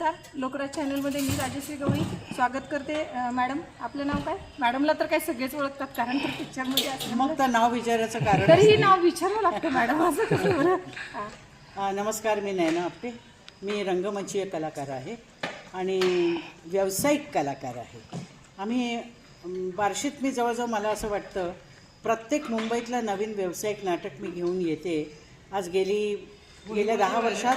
नमस्कार. लोकराज चॅनलमध्ये मी राजश्री गवळी स्वागत करते. मॅडम आपलं नाव काय? मॅडमला तर काय सगळेच ओळखतात कारण तर पिक्चरमध्ये मग तर नाव विचारायचं कारण तरीही नाव विचारावं लागतं मॅडम असं कसं बरं? नमस्कार मी नयना आपटे. मी रंगमंचीय कलाकार आहे आणि व्यावसायिक कलाकार आहे. आम्ही बार्शीत मी जवळजवळ मला असं वाटतं प्रत्येक मुंबईतलं नवीन व्यावसायिक नाटक मी घेऊन येते. आज गेली गेल्या दहा वर्षात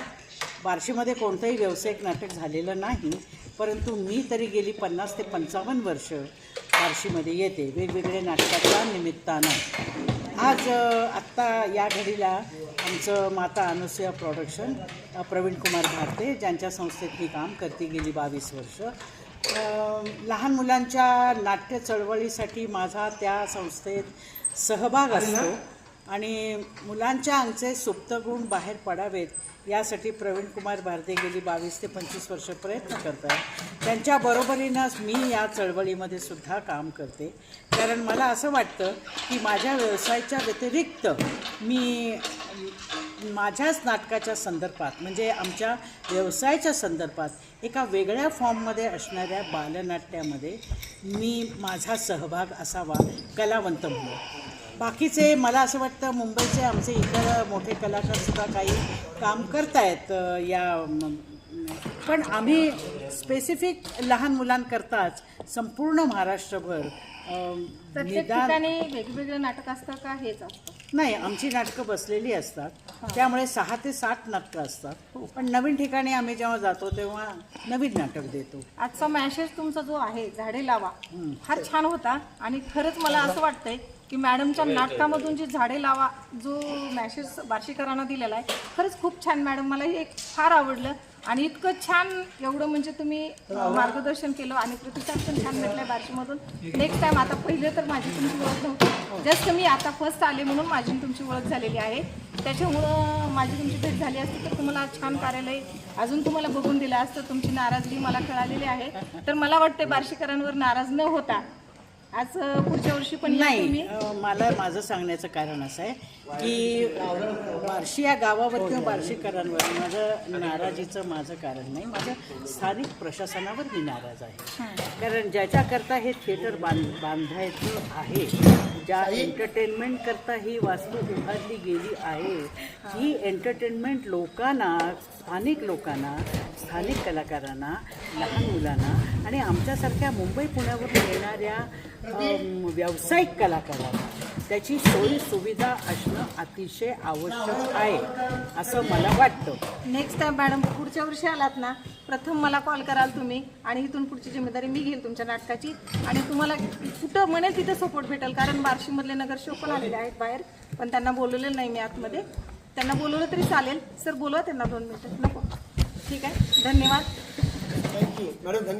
बार्शीमध्ये कोणतंही व्यावसायिक नाटक झालेलं नाही परंतु मी तरी गेली पन्नास ते पंचावन्न वर्ष बार्शीमध्ये येते वेगवेगळ्या नाटकाच्या निमित्तानं. आज आत्ता या घडीला आमचं माता अनुसया प्रॉडक्शन प्रवीण कुमार भारते ज्यांच्या संस्थेत मी काम करते गेली बावीस वर्ष. लहान मुलांच्या नाट्य चळवळीसाठी माझा त्या संस्थेत सहभाग असतो. आणि मुलांच्या अंगचे सुप्त गुण बाहेर पडावेत यासाठी प्रवीण कुमार भारते गेली बावीस ते पंचवीस वर्ष प्रयत्न करतात त्यांच्या बरोबरीनंच मी या चळवळीमध्ये सुद्धा काम करते. कारण मला असं वाटतं की माझ्या व्यवसायाच्या व्यतिरिक्त मी माझ्याच नाटकाच्या संदर्भात म्हणजे आमच्या व्यवसायाच्या संदर्भात एका वेगळ्या फॉर्ममध्ये असणाऱ्या बालनाट्यामध्ये मी माझा सहभाग असावा कलावंत म्हणून. बाकीचे मला असं वाटतं मुंबईचे आमचे इतर मोठे कलाकार सुद्धा काही काम करतायत या पण आम्ही स्पेसिफिक लहान मुलांकरताच संपूर्ण महाराष्ट्रभर प्रत्येक ठिकाणी वेगवेगळं नाटक असतं का? हेच असतं. नाही आमची नाटकं बसलेली असतात. त्यामुळे सहा ते सात नाटकं असतात. पण नवीन ठिकाणी आम्ही जेव्हा जातो तेव्हा नवीन नाटक देतो. आजचा मॅसेज तुमचा जो आहे झाडे लावा फार छान होता. आणि खरंच मला असं वाटतंय की मॅडमच्या नाटकामधून जी झाडे लावा जो मॅसेज बार्शीकरांना दिलेला आहे खरंच खूप छान मॅडम. मला हे एक फार आवडलं. आणि इतकं छान एवढं म्हणजे तुम्ही मार्गदर्शन केलं आणि प्रतिसाद पण छान भेटलाय बार्शीमधून. नेक्स्ट टाइम आता पहिले तर माझी तुमची ओळख नव्हती. जस्ट मी आता फर्स्ट आले म्हणून माझी तुमची ओळख झालेली आहे. त्याच्यामुळं माझी तुमची भेट झाली असती तर तुम्हाला छान कार्यालय अजून तुम्हाला बघून दिलं असतं. तुमची नाराजगी मला कळालेली आहे. तर मला वाटते बार्शीकरांवर नाराज न होता आज पुढच्या वर्षी पण नाही मला माझं सांगण्याचं कारण असं आहे की बार्शी या गावावर किंवा बार्शीकरांवर माझं नाराजीचं माझं कारण नाही. माझ्या स्थानिक प्रशासनावर मी नाराज आहे. कारण ज्याच्याकरता हे थिएटर बांध बांधायचं आहे ज्या एंटरटेनमेंट करता ही वास्तू उभारली गेली आहे ही एंटरटेनमेंट लोकांना स्थानिक लोकांना स्थानिक कलाकारांना लहान मुलांना आणि आमच्यासारख्या मुंबई पुण्यावरून येणाऱ्या व्यावसायिक कलाकारांना त्याची सोयी सुविधा असणं अतिशय आवश्यक आहे असं मला वाटतं. नेक्स्ट टाइम मॅडम पुढच्या वर्षी आलात ना प्रथम मला कॉल कराल तुम्ही आणि इथून पुढची जिम्मेदारी मी घेईल तुमच्या नाटकाची. आणि तुम्हाला कुठं म्हणेल तिथं सपोर्ट भेटेल कारण बार्शीमधले नगरसेवक पण आलेले आहेत बाहेर पण त्यांना बोलवलेलं नाही मी आतमध्ये. त्यांना बोलवलं तरी चालेल. सर बोलवा त्यांना दोन मिनटं. नको. ठीक आहे? धन्यवाद. थँक्यू मॅडम धन्यवाद.